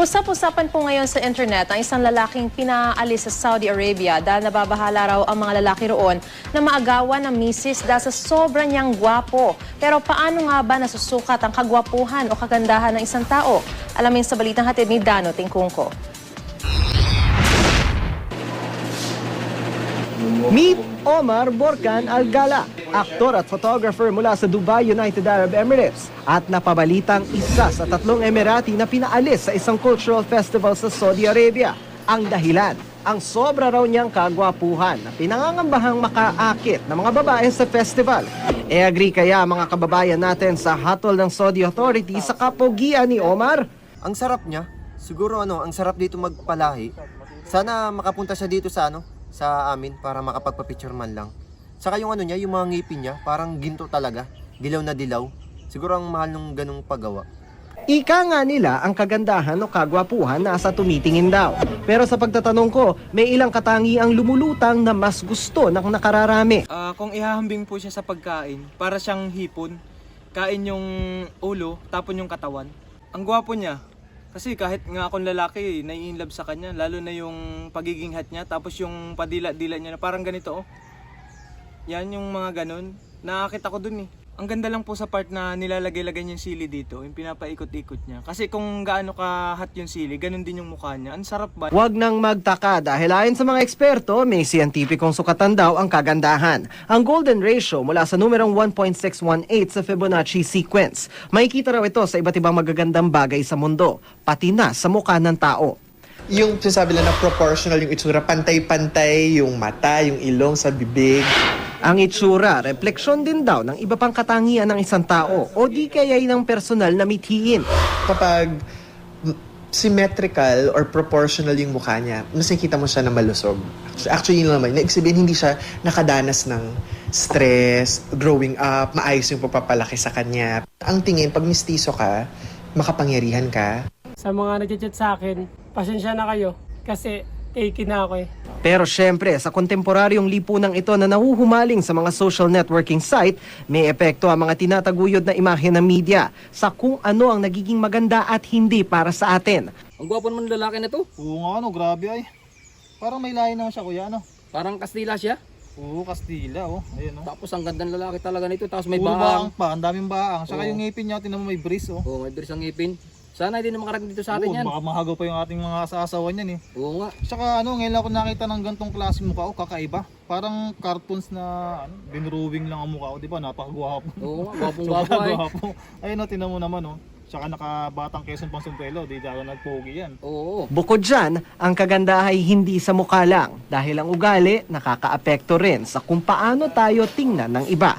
Usap-usapan po ngayon sa internet ang isang lalaking pinaalis sa Saudi Arabia dahil nababahala raw ang mga lalaki roon na maagawan ng misis dahil sa sobrang niyang gwapo. Pero paano nga ba nasusukat ang kagwapuhan o kagandahan ng isang tao? Alamin sa balitang hatid ni Dano Tingkungko. Meet Omar Borkan Algala, aktor at photographer mula sa Dubai, United Arab Emirates at napabalitang isa sa tatlong Emirati na pinaalis sa isang cultural festival sa Saudi Arabia. Ang dahilan, ang sobra raw niyang kagwapuhan na pinangangambahang makaakit ng mga babae sa festival. E agree kaya mga kababayan natin sa hatol ng Saudi authorities sa kapogian ni Omar? Ang sarap niya. Siguro ano, ang sarap dito magpalahi. Sana makapunta siya dito sa ano, sa amin para makapagpa-picture man lang. Saka yung ano niya, yung mga ngipin niya, parang ginto talaga. Dilaw na dilaw. Siguro ang mahal nung ganung paggawa. Ika nga nila ang kagandahan o kagwapuhan nasa tumitingin daw. Pero sa pagtatanong ko, may ilang katangiang lumulutang na mas gusto ng nakararami. Ah, kung ihahambing po siya sa pagkain, para siyang hipon. Kain yung ulo, tapon yung katawan. Ang gwapo niya. Kasi kahit nga akong lalaki, nai-inlove sa kanya. Lalo na yung pagiging hat niya, tapos yung padila-dila niya na parang ganito oh. Yan yung mga ganun. Nakakita ko dun eh. Ang ganda lang po sa part na nilalagay-lagay niya yung sili dito, yung pinapaikot-ikot niya. Kasi kung gaano ka hot yung sili, ganun din yung mukha niya. Ang sarap ba? Huwag nang magtaka dahil ayon sa mga eksperto, may siyentipikong sukatan daw ang kagandahan. Ang golden ratio mula sa numerong 1.618 sa Fibonacci sequence. Makikita raw ito sa iba't ibang magagandang bagay sa mundo, pati na sa mukha ng tao. yung sinasabi lang na proportional yung itsura, pantay-pantay yung mata, yung ilong sa bibig. Ang itsura, refleksyon din daw ng iba pang katangian ng isang tao o di kaya'y ng personal na mithiin. Kapag mm, symmetrical or proportional yung mukha niya, mas nakikita mo siya na malusog. Actually, yun naman. Ibig sabihin, hindi siya nakadanas ng stress, growing up, maayos yung pagpapalaki sa kanya. Ang tingin, pag mistiso ka, makapangyarihan ka, sa mga nagchat sa akin, pasensya na kayo kasi taken na ako eh. Pero syempre, sa kontemporaryong lipunang ito na nahuhumaling sa mga social networking site, may epekto ang mga tinataguyod na imahe ng media sa kung ano ang nagiging maganda at hindi para sa atin. Ang gwapo naman ng lalaki na to. Oo nga, ano, grabe ay. Parang may lahi naman siya, kuya, ano? Parang Kastila siya. Oo, Kastila, oh. Ayun, oh. Tapos ang ganda ng lalaki talaga nito. Tapos may Puro baang. pa, ang daming baang. Saka Oo. yung ngipin niya, tinan mo may breeze, oh. Oo, may biris ang ngipin. Sana hindi na makarag dito sa atin Oo, yan. baka mahagaw pa yung ating mga asawa niyan, eh. Oo nga. Saka ano, ngayon lang ako nakita ng gantong klase mukha ko, kakaiba. Parang cartoons na ano, dinrowing lang ang mukha ko, di ba? Napakagwapo. Oo nga, gwapong Sobrang gwapo ay. gwapo. Ayun, oh, tinan mo naman, oh. Saka nakabatang Quezon pang sombrero, di daw nagpogi yan. Oo. Bukod dyan, ang kaganda ay hindi sa mukha lang dahil ang ugali nakakaapekto rin sa kung paano tayo tingnan ng iba.